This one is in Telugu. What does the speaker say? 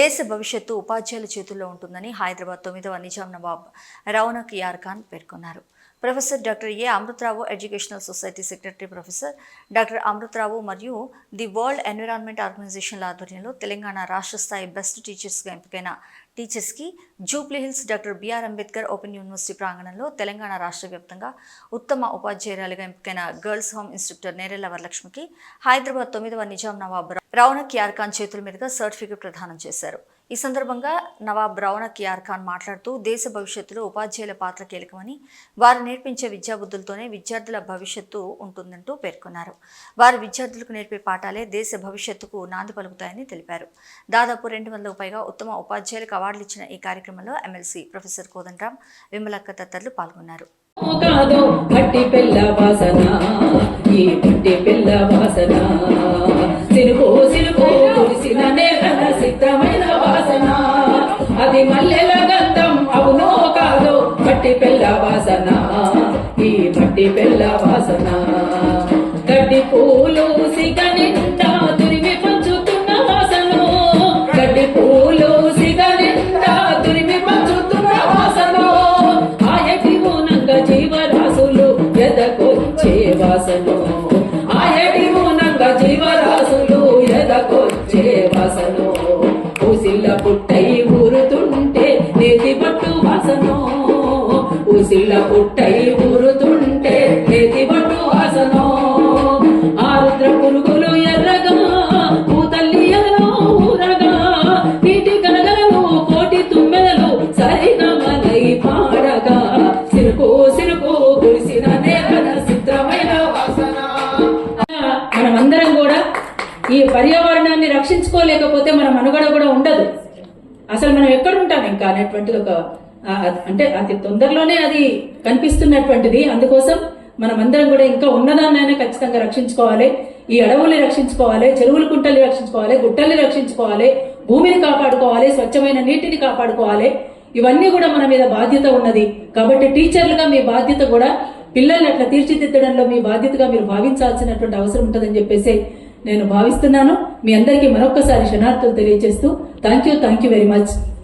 దేశ భవిష్యత్తు ఉపాధ్యాయుల చేతుల్లో ఉంటుందని హైదరాబాద్ తొమ్మిదవ నిజాం నవాబ్ రౌనక్ యార్ ఖాన్ పేర్కొన్నారు. Professor doctor A. Amritrao educational society secretary professor doctor Amritrao మరియు ది వరల్డ్ ఎన్విరాన్మెంట్ ఆర్గనైజేషన్ల ఆధ్వర్యంలో తెలంగాణ రాష్ట్ర స్థాయి బెస్ట్ టీచర్స్గా ఎంపికైన టీచర్స్కి Jubilee Hills doctor B R Ambedkar open university ప్రాంగణంలో తెలంగాణ రాష్ట్ర వ్యాప్తంగా ఉత్తమ ఉపాధ్యాయురాలుగా ఎంపికైన గర్ల్స్ హోమ్ ఇన్స్ట్రక్టర్ నేరెళ్ళ వరలక్ష్మికి హైదరాబాద్ తొమ్మిదవ నిజాం నవాబ్ రౌనక్ యార్ ఖాన్ చేతుల మీదుగా సర్టిఫికెట్ ప్రదానం చేశారు. ఈ సందర్భంగా నవాబ్ రౌనక్ యార్ ఖాన్ మాట్లాడుతూ దేశ భవిష్యత్తులో ఉపాధ్యాయుల పాత్ర కీలకమని వారు నేర్పించే విద్యాబుద్ధులతోనే విద్యార్థుల భవిష్యత్తు ఉంటుందంటూ పేర్కొన్నారు. వారు విద్యార్థులకు నేర్పే పాఠాలే దేశ భవిష్యత్తుకు నాంది పలుకుతాయని తెలిపారు. దాదాపు రెండు వందలకు పైగా ఉత్తమ ఉపాధ్యాయులకు అవార్డులు ఇచ్చిన ఈ కార్యక్రమంలో ఎమ్మెల్సీ ప్రొఫెసర్ కోదండరామ్ విమలక్క తదితరులు పాల్గొన్నారు. కాదు మట్టి పిల్ల వాసన ఈ పిల్ల వాసన. కురిసిన నేల సిద్ధమైన అది మల్లెల గంధం అవునో కాదో మట్టి పిల్ల వాసన. ఈ మట్టి పిల్ల వాసన. గడ్డి పూలు సిగని ఉసిల్ల పుట్టై ఊరుతుంటే నేతి పట్టు వాసను ఆరుద్ర పురుగులు ఎర్రగా పూతల్లి ఎలలో ఊరగా. నీటి కనగలలు కోటి తుమ్మెదలు సరిగమలై పాడగా. సిరుకు సిరుకు కురిసిన నేల చిత్రమైన వాసన. మనమందరం కూడా ఈ పర్యావరణాన్ని రక్షించుకోలేకపోతే మన మనుగడ కూడా ఉండదు. అసలు మనం ఎక్కడ ఉంటాం ఇంకా అనేటువంటిది ఒక అంటే అతి తొందరలోనే అది కనిపిస్తున్నటువంటిది. అందుకోసం మనమందరం కూడా ఇంకా ఉన్నదాన్నైనా ఖచ్చితంగా రక్షించుకోవాలి. ఈ అడవుల్ని రక్షించుకోవాలి చెరువుల కుంటల్ని రక్షించుకోవాలి గుట్టల్ని రక్షించుకోవాలి భూమిని కాపాడుకోవాలి స్వచ్ఛమైన నీటిని కాపాడుకోవాలి. ఇవన్నీ కూడా మన మీద బాధ్యత ఉన్నది. కాబట్టి టీచర్లుగా మీ బాధ్యత కూడా పిల్లల్ని అట్లా తీర్చిదిద్దడంలో మీ బాధ్యతగా మీరు భావించాల్సినటువంటి అవసరం ఉంటుందని చెప్పేసి నేను భావిస్తున్నాను. మీ అందరికీ మరొకసారి క్షణార్థులు తెలియజేస్తూ thank you thank you very much.